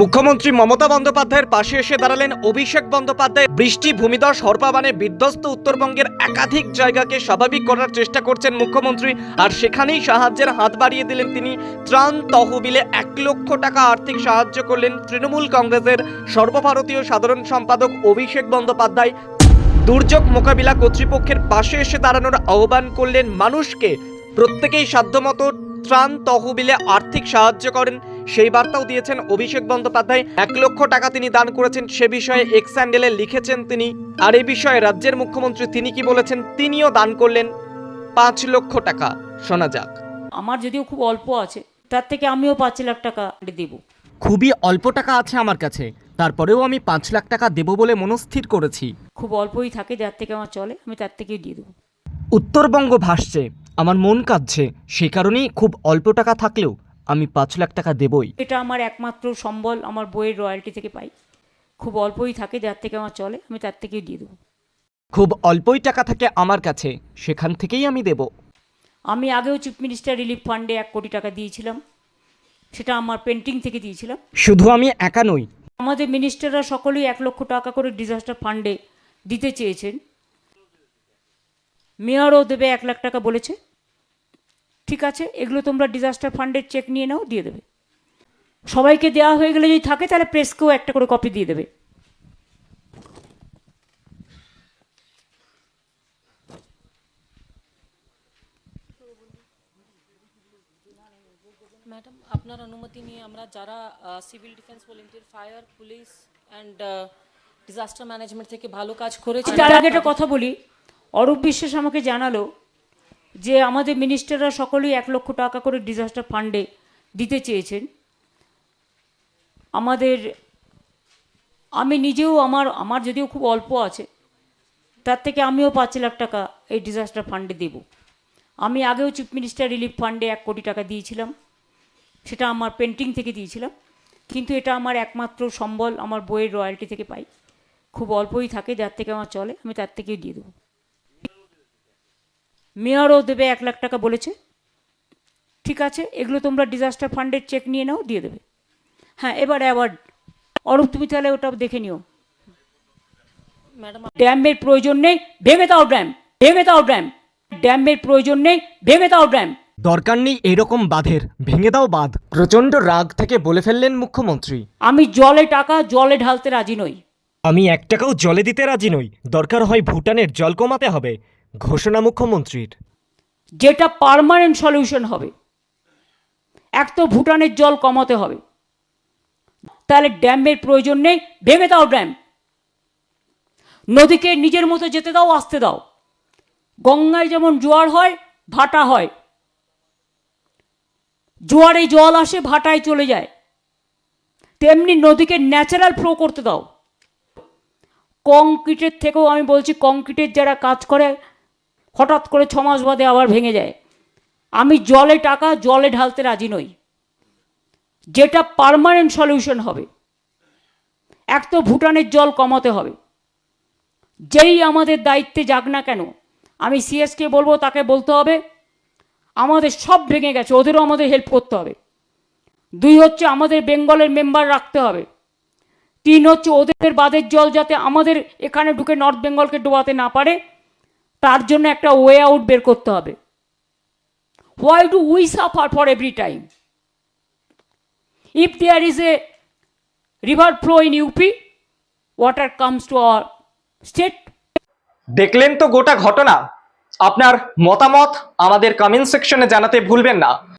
মুখ্যমন্ত্রী মমতা বন্দ্যোপাধ্যায়ের পাশে এসে দাঁড়ালেন অভিষেক বন্দ্যোপাধ্যায়। বৃষ্টি, ভূমিধস, হরপাবানে বিধ্বস্ত উত্তরবঙ্গের একাধিক জায়গাকে স্বাভাবিক করার চেষ্টা করছেন মুখ্যমন্ত্রী। আর সেখানেই সাহায্যের হাত বাড়িয়ে দিলেন তিনি। ত্রাণ তহবিলে এক লক্ষ টাকা আর্থিক সাহায্য করলেন তৃণমূল কংগ্রেসের সর্বভারতীয় সাধারণ সম্পাদক অভিষেক বন্দ্যোপাধ্যায়। দুর্যোগ মোকাবিলা কর্তৃপক্ষের পাশে এসে দাঁড়ানোর আহ্বান করলেন মানুষকে। প্রত্যেকেই সাধ্যমতো ত্রাণ তহবিলে আর্থিক সাহায্য করেন। সেই বার্তাও দিয়েছেন অভিষেক বন্দ্যোপাধ্যায়। এক লক্ষ টাকা তিনি দান করেছেন সে বিষয়ে এক্স স্যান্ডেলে লিখেছেন তিনি। আর এই বিষয়ে রাজ্যের মুখ্যমন্ত্রী তিনি কি বলেছেন তিনিও দান করলেন পাঁচ লক্ষ টাকা। শোনা যাক। আমার যদিও খুব অল্প আছে তার থেকে আমিও পাঁচ লাখ টাকা দেব। খুবই অল্প টাকা আছে আমার কাছে তারপরেও আমি পাঁচ লাখ টাকা দেব বলে মনস্থির করেছি। খুব অল্পই থাকে যার থেকে আমার চলে আমি তার থেকেই দিয়ে দেবো। উত্তরবঙ্গ ভাসছে আমার মন কাঁদছে সে কারণেই খুব অল্প টাকা থাকলেও আমি পাঁচ লাখ টাকা দেবই। এটা আমার একমাত্র সম্বল আমার বইয়ের রয়্যালটি থেকে পাই। খুব অল্পই থাকে যার থেকে আমার চলে আমি তার থেকেই দিয়ে দেবো। খুব অল্পই টাকা থাকে আমার কাছে সেখান থেকেই আমি দেব। আমি আগেও চিফ মিনিস্টার রিলিফ ফান্ডে এক কোটি টাকা দিয়েছিলাম। সেটা আমার পেন্টিং থেকে দিয়েছিলাম। শুধু আমি একা নই। আমাদের মিনিস্টাররা সকলেই এক লক্ষ টাকা করে ডিজাস্টার ফান্ডে দিতে চেয়েছেন। মেয়রও দেবে এক লাখ টাকা বলেছে। ঠিক আছে? এগুলো তোমরা ডিজাস্টার ফান্ডের চেক নিয়ে নাও দিয়ে দেবে। সবাইকে দেওয়া হয়ে গেলে যদি থাকে তাহলে প্রেসকেও একটা করে কপি দিয়ে দেবে। ম্যাডাম আপনার অনুমতি নিয়ে আমরা যারা civil defence volunteer fire police and disaster management থেকে ভালো কাজ করেছি তার আগে একটা কথা বলি। অরূপ বিশ্বাস আমাকে জানালো যে আমাদের মিনিস্টাররা সকলেই এক লক্ষ টাকা করে ডিজাস্টার ফান্ডে দিতে চেয়েছেন। আমাদের, আমি নিজেও আমার আমার যদিও খুব অল্প আছে, তার থেকে আমিও পাঁচ লাখ টাকা এই ডিজাস্টার ফান্ডে দেব। আমি আগেও চিফ মিনিস্টার রিলিফ ফান্ডে এক কোটি টাকা দিয়েছিলাম, সেটা আমার পেন্টিং থেকে দিয়েছিলাম, কিন্তু এটা আমার একমাত্র সম্বল, আমার বইয়ের রয়্যালটি থেকে পাই। খুব অল্পই থাকে, যার থেকে আমার চলে, আমি তার থেকেই দিয়ে দেবো। মেয়রও দেবে এক লাখ টাকা বলেছে। ঠিক আছে এগুলো তোমরা ডিজাস্টার ফান্ডের চেক নিয়ে নাও দিয়ে দেবে। হ্যাঁ এবার অ্যাওয়ার্ড অরূপ তুমি তাহলে ওটা দেখে নিও। ম্যাডাম ড্যামের প্রয়োজন নেই ভেঙে দাও ড্যাম ভেঙে দাও ড্যাম ড্যামের প্রয়োজন নেই ভেঙে দাও ড্যাম দরকার নেই এরকম বাঁধের ভেঙে দাও বাঁধ। প্রচণ্ড রাগ থেকে বলে ফেললেন মুখ্যমন্ত্রী। আমি জলে টাকা জলে ঢালতে রাজি নই। আমি এক টাকাও জলে দিতে রাজি নই। দরকার হয় ভুটানের জল কমাতে হবে। ঘোষণা মুখ্যমন্ত্রীর। যেটা পার্মানেন্ট সলিউশন হবে। এক তো ভুটানের জল কমাতে হবে। তাহলে ড্যামের প্রয়োজন নেই, ভেঙে দাও ড্যাম। নদীকে নিজের মতো যেতে দাও, আসতে দাও। গঙ্গায় যেমন জোয়ার হয়, ভাটা হয়। জোয়ারে জল আসে, ভাটায় চলে যায়। তেমনি নদীকে ন্যাচারাল ফ্লো করতে দাও। কংক্রিটের থেকেও আমি বলছি কংক্রিটের যারা কাজ করে হঠাৎ করে ছ মাস বাদে আবার ভেঙে যায়। আমি জলে টাকা, জলে ঢালতে রাজি নই। যেটা পার্মানেন্ট সলিউশন হবে। এক তো ভুটানের জল কমাতে হবে। যেই আমাদের দায়িত্বে যাক না কেন, আমি সিএসকে বলব, তাকে বলতে হবে, আমাদের সব ভেঙে গেছে, ওদেরও আমাদের হেল্প করতে হবে। দুই হচ্ছে আমাদের বেঙ্গলের মেম্বার রাখতে হবে। তিন হচ্ছে ওদের বাদের জল যাতে আমাদের এখানে ঢুকে নর্থ বেঙ্গলকে ডোবাতে না পারে। তার জন্য একটা ওয়ে আউট বের করতে হবে। Why do we suffer for every time if there is a river flow in UP water comes to our state দেখলেন তো গোটা ঘটনা? আপনার মতামত আমাদের কমেন্ট সেকশনে জানাতে ভুলবেন না।